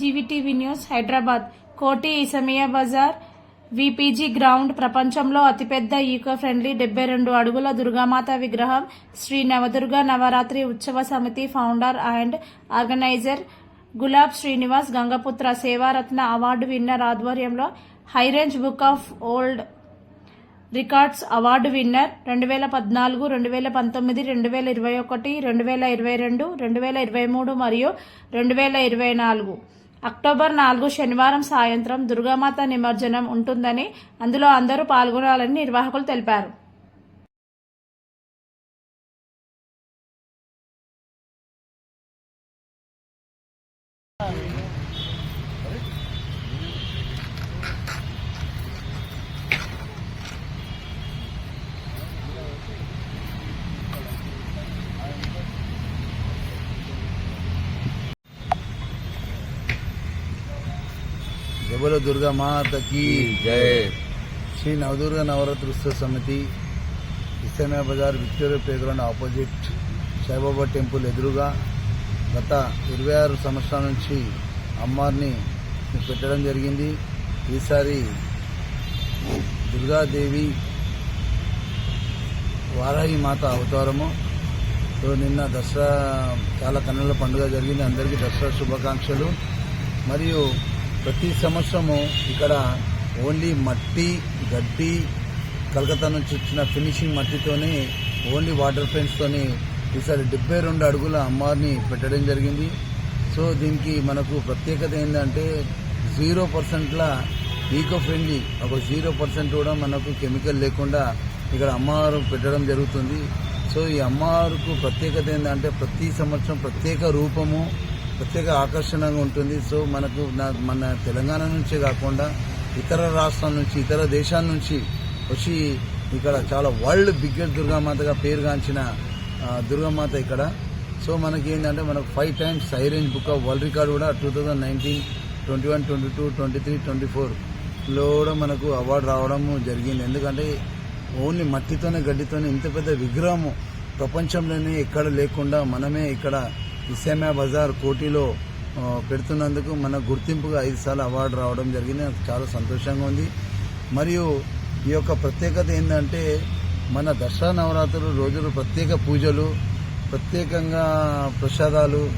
జీవీటీవీ news Hyderabad. కోటి ఇసమియా Bazar విపీజీ ground ప్రపంచంలో అతిపెద్ద ఈకో ఫ్రెండ్లీ డెబ్బై రెండు అడుగుల దుర్గామాత విగ్రహం శ్రీ నవదుర్గ నవరాత్రి ఉత్సవ సమితి founder and organizer Gulab Srinivas Gangaputra Sevaratna award winner ఆధ్వర్యంలో high range book of old records award winner రెండు వేల పద్నాలుగు రెండు వేల పంతొమ్మిది రెండు వేల ఇరవై ఒకటి రెండు వేల ఇరవై రెండు రెండు వేల ఇరవై మూడు మరియు రెండు వేల ఇరవై నాలుగు. అక్టోబర్ నాలుగు శనివారం సాయంత్రం దుర్గామాత నిమజ్జనం ఉంటుందని అందులో అందరూ పాల్గొనాలని నిర్వాహకులు తెలిపారు. జబల దుర్గా మాతకి జై శ్రీ నవదుర్గ నవరాత్రి ఉత్సవ సమితి Islamia Bazar Victoria playground opposite Saibaba temple ఎదురుగా గత ఇరవై ఆరు సంవత్సరాల నుంచి అమ్మారిని పెట్టడం జరిగింది. ఈసారి దుర్గాదేవి వారాహి మాత అవతారము సో నిన్న దసరా చాలా కన్నుల పండుగ జరిగింది. అందరికీ దసరా శుభాకాంక్షలు. మరియు ప్రతి సంవత్సరము ఇక్కడ ఓన్లీ మట్టి గడ్డి కలకత్తా నుంచి వచ్చిన ఫినిషింగ్ మట్టితోనే ఓన్లీ వాటర్ పెయింట్స్తోని ఈసారి డెబ్బై రెండు అడుగుల అమ్మవారిని పెట్టడం జరిగింది. సో దీనికి మనకు ప్రత్యేకత ఏంటంటే జీరో పర్సెంట్ల ఈకో ఫ్రెండ్లీ ఒక జీరో పర్సెంట్ కూడా మనకు కెమికల్ లేకుండా ఇక్కడ అమ్మవారు పెట్టడం జరుగుతుంది. సో ఈ అమ్మవారికి ప్రత్యేకత ఏంటంటే ప్రతి సంవత్సరం ప్రత్యేక రూపము ప్రత్యేక ఆకర్షణగా ఉంటుంది. సో మనకు నా- మన తెలంగాణ నుంచే కాకుండా ఇతర రాష్ట్రాల నుంచి ఇతర దేశాల నుంచి వచ్చి ఇక్కడ చాలా వరల్డ్ బిగ్గెస్ట్ దుర్గామాతగా పేరుగాంచిన దుర్గామాత ఇక్కడ. సో మనకి ఏంటంటే మనకు five times high range book of world record కూడా two thousand nineteen twenty one twenty two twenty three twenty ఫోర్లో కూడా మనకు అవార్డు రావడం జరిగింది. ఎందుకంటే ఓన్లీ మట్టితోనే గడ్డితోనే ఇంత పెద్ద విగ్రహము ప్రపంచంలోనే ఎక్కడ లేకుండా మనమే ఇక్కడ ఇస్లామియా బజార్ కోటిలో పెడుతున్నందుకు మన గుర్తింపుగా ఐదు సార్లు అవార్డు రావడం జరిగింది. నాకు చాలా సంతోషంగా ఉంది. మరియు ఈ యొక్క ప్రత్యేకత ఏంటంటే మన దసరా నవరాత్రులు రోజులు ప్రత్యేక పూజలు ప్రత్యేకంగా ప్రసాదాలు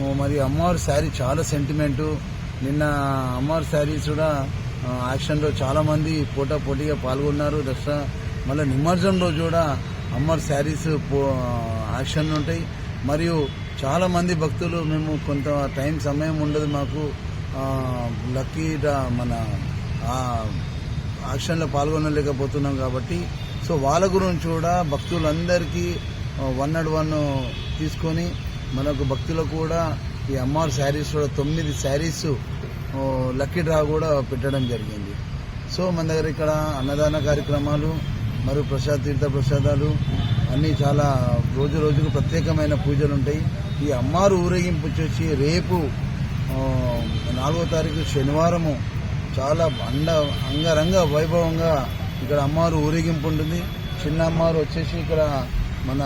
మరియు మరి అమ్మవారి శారీ చాలా సెంటిమెంటు నిన్న అమ్మవారి శారీస్ కూడా యాక్షన్లో చాలామంది పోటా పోటీగా పాల్గొన్నారు. దసరా మళ్ళీ నిమజ్జనం రోజు కూడా అమ్మవారి శారీస్ పో- యాక్షన్ ఉంటాయి. మరియు చాలా మంది భక్తులు మేము కొంత టైం సమయం ఉండదు మాకు. లక్కీ మన యాక్షన్లో పాల్గొనలేకపోతున్నాం కాబట్టి. సో వాళ్ళ గురించి కూడా భక్తులందరికీ వన్ నాట్ వన్ తీసుకొని మనకు భక్తులకు కూడా ఈ అమ్మవారి శారీస్ కూడా తొమ్మిది శారీస్ లక్కీ డ్రా కూడా పెట్టడం జరిగింది. సో మన దగ్గర ఇక్కడ అన్నదాన కార్యక్రమాలు మరియు ప్రసాద తీర్థ ప్రసాదాలు అన్నీ చాలా రోజు రోజుకు ప్రత్యేకమైన పూజలు ఉంటాయి ఈ అమ్మారు ఊరేగింపు వచ్చేసి రేపు నాలుగో తారీఖు శనివారము. చాలా అండ అంగరంగ వైభవంగా ఇక్కడ అమ్మవారు ఊరేగింపు ఉంటుంది. చిన్న అమ్మారు వచ్చేసి ఇక్కడ మన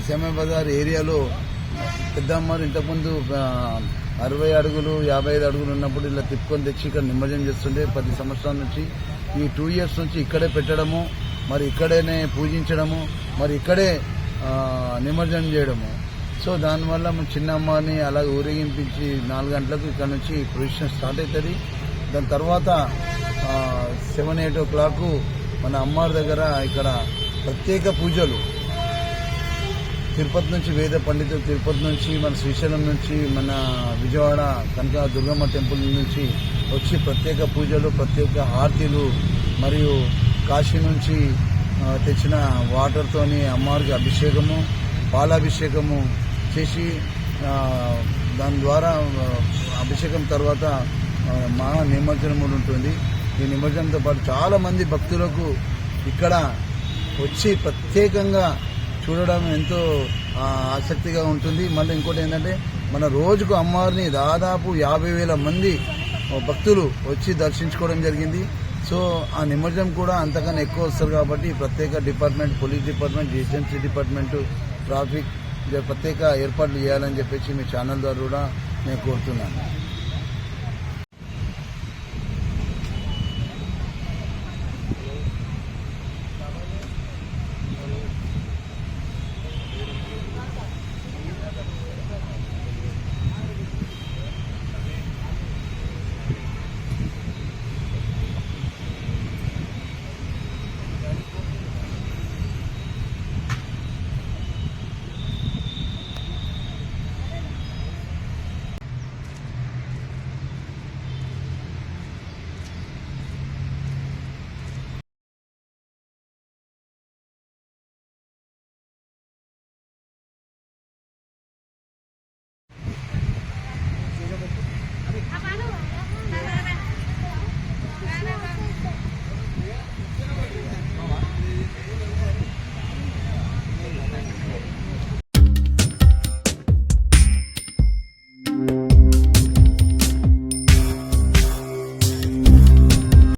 ఇసమే బజార్ ఏరియాలో పెద్ద అమ్మారు ఇంతకుముందు అరవై అడుగులు యాభై ఐదు అడుగులు ఉన్నప్పుడు ఇలా తిప్పుకొని తెచ్చి ఇక్కడ నిమజ్జనం చేస్తుండే పది సంవత్సరాల నుంచి. ఈ టూ ఇయర్స్ నుంచి ఇక్కడే పెట్టడము మరి ఇక్కడనే పూజించడము మరి ఇక్కడే నిమజ్జనం చేయడము. సో దానివల్ల మన చిన్న అమ్మని అలా ఊరేగింపించి నాలుగు గంటలకు ఇక్కడ నుంచి ప్రొజిషన్ స్టార్ట్ అవుతుంది. దాని తర్వాత సెవెన్ ఎయిట్ ఓ క్లాక్ మన అమ్మవారి దగ్గర ఇక్కడ ప్రత్యేక పూజలు. తిరుపతి నుంచి వేద పండితులు తిరుపతి నుంచి మన శ్రీశైలం నుంచి మన విజయవాడ కనక దుర్గమ్మ టెంపుల్ నుంచి వచ్చి ప్రత్యేక పూజలు ప్రత్యేక హారతీలు మరియు కాశీ నుంచి తెచ్చిన వాటర్తోని అమ్మవారికి అభిషేకము పాలాభిషేకము చేసి దాని ద్వారా అభిషేకం తర్వాత మహా నిమజ్జనం కూడా ఉంటుంది. ఈ నిమజ్జనంతో పాటు చాలామంది భక్తులకు ఇక్కడ వచ్చి ప్రత్యేకంగా చూడడం ఎంతో ఆసక్తిగా ఉంటుంది. మళ్ళీ ఇంకోటి ఏంటంటే మన రోజుకు అమ్మవారిని దాదాపు యాభై వేల మంది భక్తులు వచ్చి దర్శించుకోవడం జరిగింది. సో ఆ నిమజ్జనం కూడా అంతకన్నా ఎక్కువ వస్తారు కాబట్టి ప్రత్యేక department police department GHMC department traffic ప్రత్యేక ఏర్పాట్లు చేయాలని చెప్పేసి మీ ఛానల్ ద్వారా కూడా నేను కోరుతున్నాను.